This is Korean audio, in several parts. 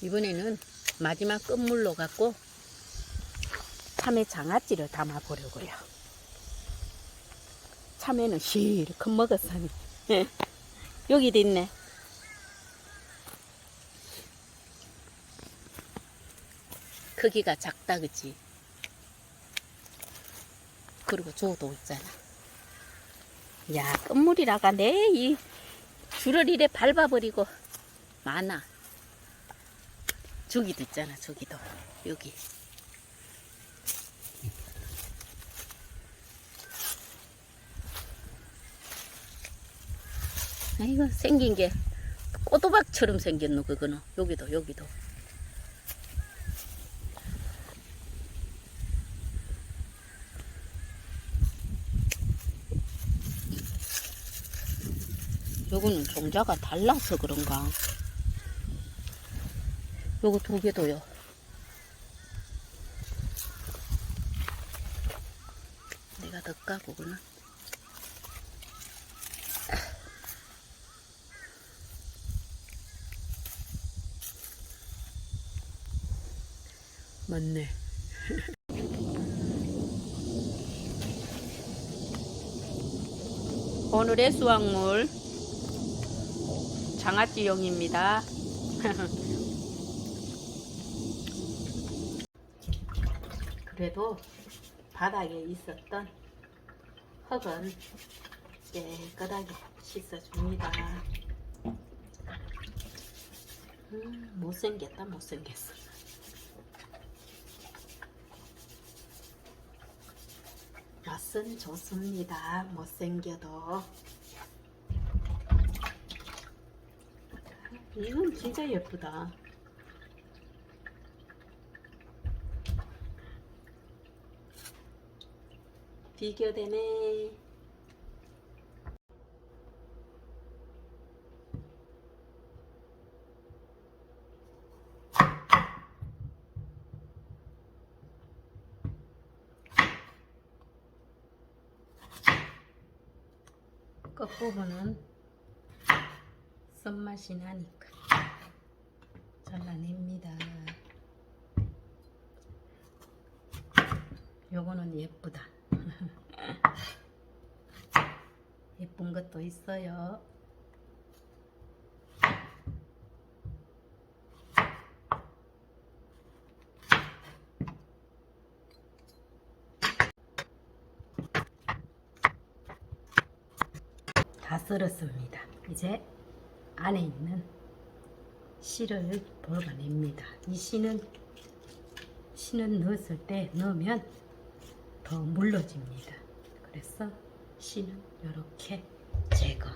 이번에는 마지막 끝물로 갖고 참외 장아찌를 담아 보려고요. 참외는 실컷 먹었으니 여기도 있네. 크기가 작다 그치? 그리고 조도 있잖아. 야 끝물이라가 내 이 줄을 이래 밟아버리고 많아. 저기도 있잖아 저기도. 여기. 아이고 생긴 게 꼬도박처럼 생겼노 그거는. 여기도 여기도. 요거는 종자가 달라서 그런가 요거 두 개도요 내가 더 까고 그나 맞네. 오늘의 수확물 장아찌용입니다. 그래도 바닥에 있었던 흙은 깨끗하게 씻어줍니다. 음, 못생겼다 못생겼어. 맛은 좋습니다. 못생겨도. 이건 진짜 예쁘다. 비교되네. 끝부분은 썬맛이 나니까 잘라냅니다. 요거는 예쁘다. 것도 있어요. 다 썰었습니다. 이제 안에 있는 씨를 벗어냅니다. 이 씨는 씨는 넣었을 때 넣으면 더 물러집니다. 그래서 씨는 이렇게 제거.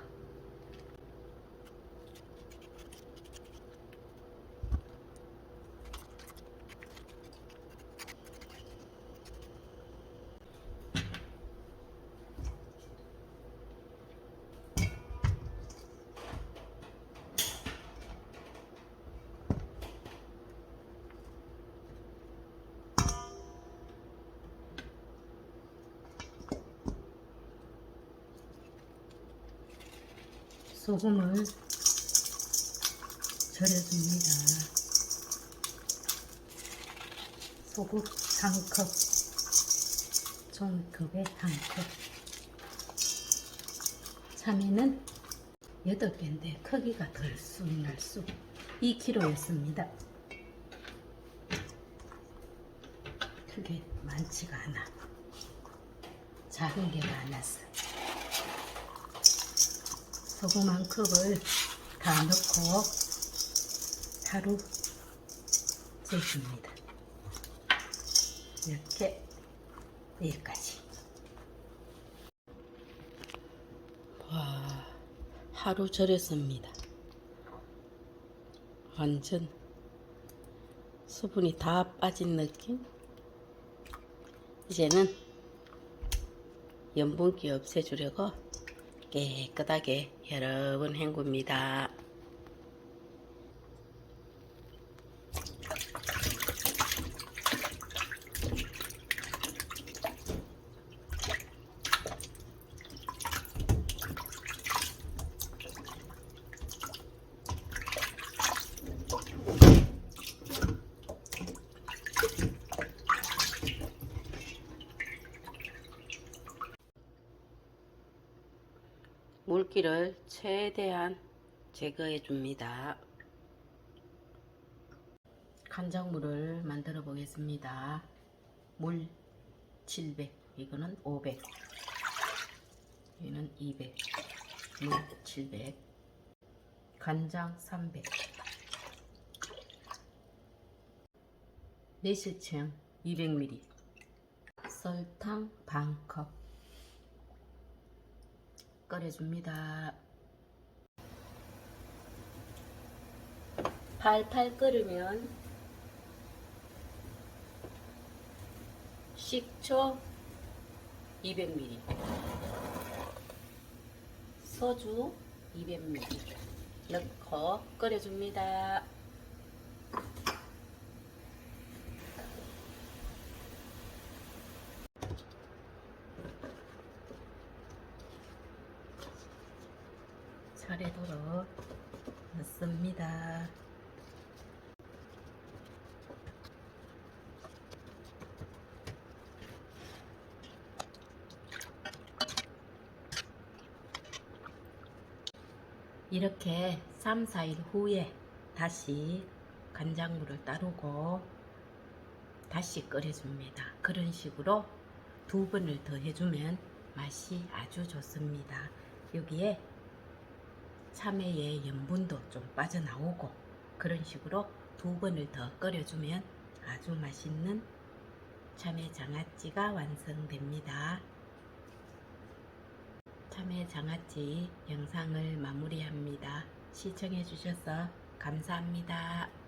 소금을 절여줍니다. 소금 한 컵, 종이컵에 한 컵. 참외는 8개인데 크기가 덜 쑥날 쑥 2kg였습니다. 크게 많지가 않아. 작은 게 많았어. 소금 한 컵을 다 넣고 하루 재줍니다. 이렇게 여기까지. 와, 하루 절였습니다. 완전 수분이 다 빠진 느낌? 이제는 염분기 없애주려고 깨끗하게 여러 번 헹굽니다. 물기를 최대한 제거해 줍니다. 간장물을 만들어 보겠습니다. 물 700, 이거는 500, 이거는 200, 물 700, 간장 300, 매실청 200ml, 설탕 반컵 끓여줍니다. 팔팔 끓으면 식초 200ml, 소주 200ml 넣고 끓여줍니다. 차례도록 넣습니다. 이렇게 3, 4일 후에 다시 간장물을 따르고 다시 끓여줍니다. 그런 식으로 두 번을 더 해주면 맛이 아주 좋습니다. 여기에 참외의 염분도 좀 빠져나오고 그런 식으로 두 번을 더 끓여주면 아주 맛있는 참외 장아찌가 완성됩니다. 참외 장아찌 영상을 마무리합니다. 시청해 주셔서 감사합니다.